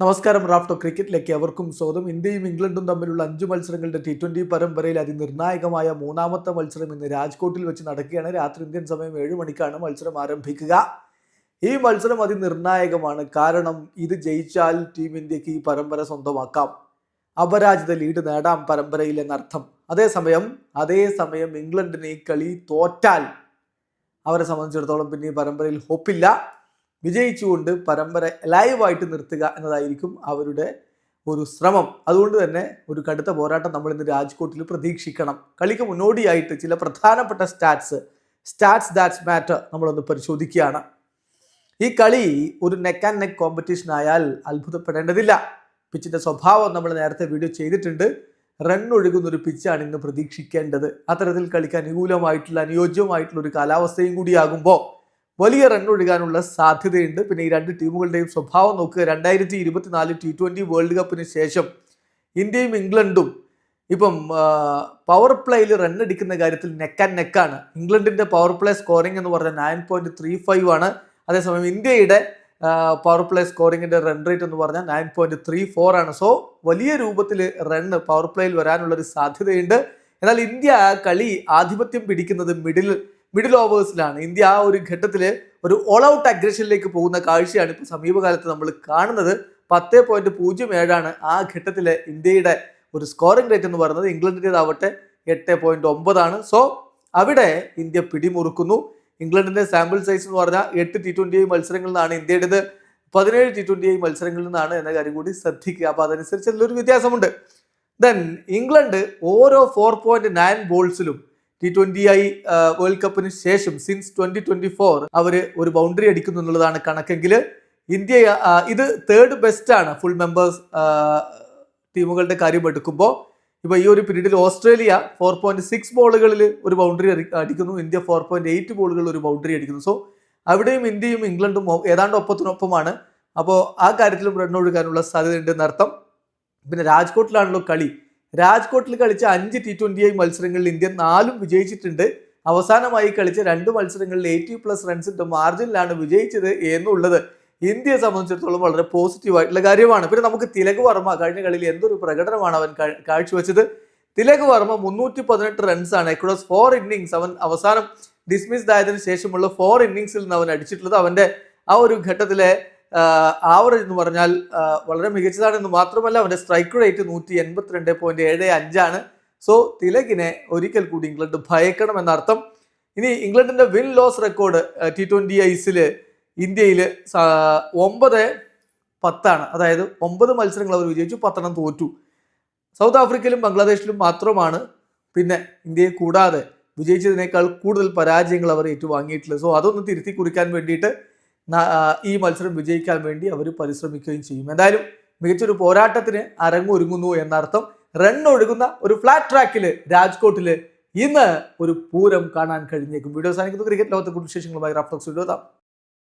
നമസ്കാരം റാഫ്റ്റോ ക്രിക്കറ്റിലേക്ക് അവർക്കും സ്വാഗതം. ഇന്ത്യയും ഇംഗ്ലണ്ടും തമ്മിലുള്ള അഞ്ച് മത്സരങ്ങളുടെ ടി ട്വന്റി പരമ്പരയിൽ അതിനിർണായകമായ മൂന്നാമത്തെ മത്സരം ഇന്ന് രാജ്കോട്ടിൽ വെച്ച് നടക്കുകയാണ്. രാത്രി ഇന്ത്യൻ സമയം ഏഴ് മണിക്കാണ് മത്സരം ആരംഭിക്കുക. ഈ മത്സരം അതിനിർണായകമാണ്. കാരണം ഇത് ജയിച്ചാൽ ടീം ഇന്ത്യയ്ക്ക് ഈ പരമ്പര സ്വന്തമാക്കാം. അപരാജിത ലീഡ് നേടാം പരമ്പരയിൽ എന്നർത്ഥം. അതേസമയം അതേസമയം ഇംഗ്ലണ്ടിന് ഈ കളി തോറ്റാൽ അവരെ സംബന്ധിച്ചിടത്തോളം പിന്നെ ഈ പരമ്പരയിൽ ഹോപ്പില്ല വിജയിച്ചുകൊണ്ട് പരമ്പര ലൈവായിട്ട് നിർത്തുക എന്നതായിരിക്കും അവരുടെ ഒരു ശ്രമം. അതുകൊണ്ട് തന്നെ ഒരു കടുത്ത പോരാട്ടം നമ്മൾ ഇന്ന് രാജ്കോട്ടിൽ പ്രതീക്ഷിക്കണം. കളിക്ക് മുന്നോടിയായിട്ട് ചില പ്രധാനപ്പെട്ട സ്റ്റാറ്റ്സ് സ്റ്റാറ്റ്സ് ദാറ്റ്സ് മാറ്റർ നമ്മളൊന്ന് പരിശോധിക്കുകയാണ്. ഈ കളി ഒരു നെക്ക് ആൻഡ് നെക്ക് കോമ്പറ്റീഷൻ ആയാൽ അത്ഭുതപ്പെടേണ്ടതില്ല. പിച്ചിന്റെ സ്വഭാവം നമ്മൾ നേരത്തെ വീഡിയോ ചെയ്തിട്ടുണ്ട്. റൺ ഒഴുകുന്ന ഒരു പിച്ചാണ് ഇന്ന് പ്രതീക്ഷിക്കേണ്ടത്. അത്തരത്തിൽ കളിക്ക് അനുകൂലമായിട്ടുള്ള അനുയോജ്യമായിട്ടുള്ള ഒരു കാലാവസ്ഥയും കൂടിയാകുമ്പോൾ വലിയ റൺ ഒഴുകാനുള്ള സാധ്യതയുണ്ട്. പിന്നെ ഈ രണ്ട് ടീമുകളുടെയും സ്വഭാവം നോക്കുക. രണ്ടായിരത്തി ഇരുപത്തിനാല് ടി ട്വന്റി വേൾഡ് കപ്പിന് ശേഷം ഇന്ത്യയും ഇംഗ്ലണ്ടും ഇപ്പം പവർ പ്ലേയിൽ റൺ അടിക്കുന്ന കാര്യത്തിൽ നെക്ക് ആൻഡ് നെക്കാണ് ഇംഗ്ലണ്ടിന്റെ പവർ പ്ലേ സ്കോറിംഗ് എന്ന് പറഞ്ഞാൽ നയൻ പോയിന്റ് ത്രീ ഫൈവ് ആണ്. അതേസമയം ഇന്ത്യയുടെ പവർ പ്ലേ സ്കോറിങ്ങിന്റെ റൺ റേറ്റ് എന്ന് പറഞ്ഞാൽ നയൻ പോയിന്റ് ത്രീ ഫോർ ആണ്. സോ വലിയ രൂപത്തിൽ റൺ പവർ പ്ലേയിൽ വരാനുള്ളൊരു സാധ്യതയുണ്ട്. എന്നാൽ ഇന്ത്യ കളി ആധിപത്യം പിടിക്കുന്നത് മിഡിൽ മിഡിൽ ഓവേഴ്സിലാണ് ഇന്ത്യ ആ ഒരു ഘട്ടത്തിൽ ഒരു ഓൾ ഔട്ട് അഗ്രഷനിലേക്ക് പോകുന്ന കാഴ്ചയാണ് ഇപ്പോൾ സമീപകാലത്ത് നമ്മൾ കാണുന്നത്. പത്ത് പോയിന്റ് പൂജ്യം ഏഴാണ് ആ ഘട്ടത്തിലെ ഇന്ത്യയുടെ ഒരു സ്കോറിംഗ് റേറ്റ് എന്ന് പറയുന്നത്. ഇംഗ്ലണ്ടിന്റെതാവട്ടെ എട്ട് പോയിന്റ് ഒമ്പതാണ്. സോ അവിടെ ഇന്ത്യ പിടിമുറുക്കുന്നു. ഇംഗ്ലണ്ടിന്റെ സാമ്പിൾ സൈസ് എന്ന് പറഞ്ഞാൽ എട്ട് ടി ട്വന്റി മത്സരങ്ങളിൽ നിന്നാണ് ഇന്ത്യയുടേത്. പതിനേഴ് ടി ട്വന്റി മത്സരങ്ങളിൽ നിന്നാണ് എന്ന കാര്യം കൂടി ശ്രദ്ധിക്കുക. അപ്പോൾ അതനുസരിച്ച് അതിലൊരു വ്യത്യാസമുണ്ട്. ദെൻ ഇംഗ്ലണ്ട് ഓരോ ഫോർ പോയിന്റ് നയൻ ബോൾസിലും ടി ട്വന്റി ഐ വേൾഡ് കപ്പിന് ശേഷം സിൻസ് ട്വന്റി ട്വന്റി ഫോർ അവർ ഒരു ബൗണ്ടറി അടിക്കുന്നു എന്നുള്ളതാണ് കണക്കെങ്കിൽ ഇന്ത്യ ഇത് തേർഡ് ബെസ്റ്റ് ആണ് ഫുൾ മെമ്പേഴ്സ് ടീമുകളുടെ കാര്യം എടുക്കുമ്പോൾ ഇപ്പൊ ഈ ഒരു പീരീഡിൽ ഓസ്ട്രേലിയ ഫോർ പോയിന്റ് സിക്സ് ബോളുകളിൽ ഒരു ബൗണ്ടറി അടിക്കുന്നു. ഇന്ത്യ ഫോർ പോയിന്റ് എയ്റ്റ് ബോളുകളിൽ ഒരു ബൗണ്ടറി അടിക്കുന്നു. സോ അവിടെയും ഇന്ത്യയും ഇംഗ്ലണ്ടും ഏതാണ്ട് ഒപ്പത്തിനൊപ്പമാണ്. അപ്പോൾ ആ കാര്യത്തിലും റൺ ഒഴുകാനുള്ള സാധ്യതയുണ്ടെന്ന് എന്നർത്ഥം. പിന്നെ രാജ്കോട്ടിലാണല്ലോ കളി. രാജ്കോട്ടിൽ കളിച്ച അഞ്ച് ടി ട്വന്റി ഐ മത്സരങ്ങളിൽ ഇന്ത്യ നാലും വിജയിച്ചിട്ടുണ്ട്. അവസാനമായി കളിച്ച രണ്ട് മത്സരങ്ങളിൽ എയ്റ്റി പ്ലസ് റൺസിന്റെ മാർജിനിലാണ് വിജയിച്ചത് എന്നുള്ളത് ഇന്ത്യയെ സംബന്ധിച്ചിടത്തോളം വളരെ പോസിറ്റീവ് ആയിട്ടുള്ള കാര്യമാണ്. പിന്നെ നമുക്ക് തിലക് വർമ്മ കഴിഞ്ഞ കളിയിൽ എന്തൊരു പ്രകടനമാണ് അവൻ കാഴ്ചവെച്ചത്? തിലക് വർമ്മ മുന്നൂറ്റി പതിനെട്ട് റൺസാണ് എക്രോസ് ഫോർ ഇന്നിങ്സ് അവൻ അവസാനം ഡിസ്മിസ്ഡ് ആയതിനു ശേഷമുള്ള ഫോർ ഇന്നിങ്സിൽ നിന്ന് അവൻ അടിച്ചിട്ടുള്ളത്. അവന്റെ ആ ഒരു ഘട്ടത്തിലെ ആവറേജ് എന്ന് പറഞ്ഞാൽ വളരെ മികച്ചതാണ് എന്ന് മാത്രമല്ല അവന്റെ സ്ട്രൈക്ക് റേറ്റ് നൂറ്റി എൺപത്തിരണ്ട് പോയിന്റ് ഏഴ് അഞ്ചാണ് സോ തിലകിനെ ഒരിക്കൽ കൂടി ഇംഗ്ലണ്ട് ഭയക്കണം എന്നർത്ഥം. ഇനി ഇംഗ്ലണ്ടിന്റെ win loss record T twenty ഐസിൽ ഇന്ത്യയിൽ ഒമ്പത് പത്താണ്. അതായത് ഒമ്പത് മത്സരങ്ങൾ അവർ വിജയിച്ചു പത്തെണ്ണം തോറ്റു. സൗത്ത് ആഫ്രിക്കയിലും ബംഗ്ലാദേശിലും മാത്രമാണ് പിന്നെ ഇന്ത്യയെ കൂടാതെ വിജയിച്ചതിനേക്കാൾ കൂടുതൽ പരാജയങ്ങൾ അവർ ഏറ്റുവാങ്ങിയിട്ടുള്ളത്. സോ അതൊന്ന് തിരുത്തി കുറിക്കാൻ വേണ്ടിയിട്ട് ഈ മത്സരം വിജയിക്കാൻ വേണ്ടി അവർ പരിശ്രമിക്കുകയും ചെയ്യും. എന്തായാലും മികച്ചൊരു പോരാട്ടത്തിന് അരങ്ങൊരുങ്ങുന്നു എന്നർത്ഥം റൺ ഒഴുകുന്ന ഒരു ഫ്ലാറ്റ് ട്രാക്കിൽ രാജ്കോട്ടിൽ ഇന്ന് ഒരു പൂരം കാണാൻ കഴിഞ്ഞേക്കും. വീഡിയോ സാധിക്കുന്നു ക്രിക്കറ്റ് ലോകത്തെ കുറിച്ച് വിശേഷങ്ങളുമായി റാഫ്റ്റോക്സ് വീഡിയോ